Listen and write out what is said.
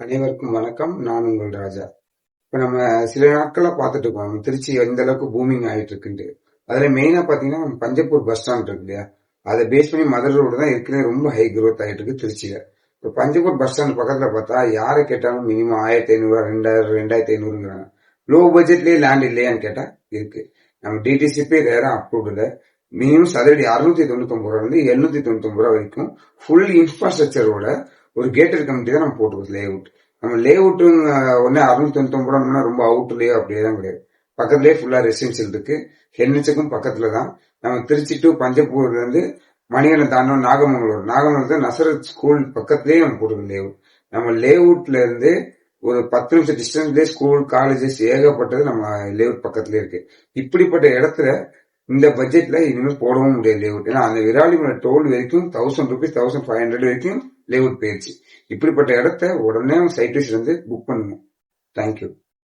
அனைவருக்கும் வணக்கம். நான் உங்கள் ராஜா. இப்ப நம்ம சில நாட்களா பார்த்துட்டு இருக்கோம். திருச்சி எந்த அளவுக்கு பூமிங் ஆயிட்டு இருக்குன்ட்டு. அதுல மெயினா பாத்தீங்கன்னா பஞ்சப்பூர் பஸ் ஸ்டாண்ட் இருக்கு இல்லையா? அதை பேஸ் பண்ணி மதுரை ரோடு தான் இருக்கிறதே ரொம்ப ஹை க்ரோத் ஆயிட்டு இருக்கு திருச்சியில. இப்ப பஞ்சப்பூர் பஸ் ஸ்டாண்ட் பக்கத்துல பார்த்தா யாரை கேட்டாலும் மினிமம் ஆயிரத்தி ஐநூறு ரெண்டாயிரம் ரெண்டாயிரத்தி ஐநூறுங்கிறாங்க. லோ பட்ஜெட்லேயே லேண்ட் இல்லையான்னு கேட்டா இருக்கு. நம்ம டிடிசிபி வேற அப்ரூவ்டு மினிமம் சதுரடி அறுநூத்தி தொண்ணூத்தி ஒன்பது ரூபா இருந்து எழுநூத்தி தொண்ணூத்தி ஒன்பது ரூபா வரைக்கும் ஃபுல் இன்ஃப்ராஸ்ட்ரக்சரோட ஒரு கேட் இருக்க தான் நம்ம போட்டுருக்கோம் லே அவுட் நம்ம லே அவுட் ஒன்னே அறுநூத்தி தொண்ணூத்தி ஒன்பது ரொம்ப அவுட்லயோ அப்படியே தான் கிடையாது. பக்கத்துலேயே ஃபுல்லா ரெசிடென்சியல் இருக்கு. ஹென்னிச்சுக்கும் பக்கத்துல தான். நம்ம திருச்சி டு பஞ்சப்பூர்ல இருந்து தாண்டோம் நாகமங்கலம் நாகமங்கலத்தில் நசரத் ஸ்கூல் பக்கத்துலேயே நம்ம போட்டுருக்கோம் லே அவுட் நம்ம லே அவுட்ல இருந்து ஒரு பத்து நிமிஷம் டிஸ்டன்ஸ்லேயே ஸ்கூல் காலேஜஸ் ஏகப்பட்டது நம்ம லே அவுட் பக்கத்துலேயே இருக்கு. இப்படிப்பட்ட இடத்துல இந்த பட்ஜெட்ல இனிமேல் போடவும் முடியாது லேவுட் ஏன்னா அந்த விராலிமலை டோல் வரைக்கும் thousand rupees thousand five hundred வரைக்கும் லேவுட் போயிடுச்சு இப்படிப்பட்ட இடத்த உடனே சைட் வந்து புக் பண்ணுங்க. தேங்க்யூ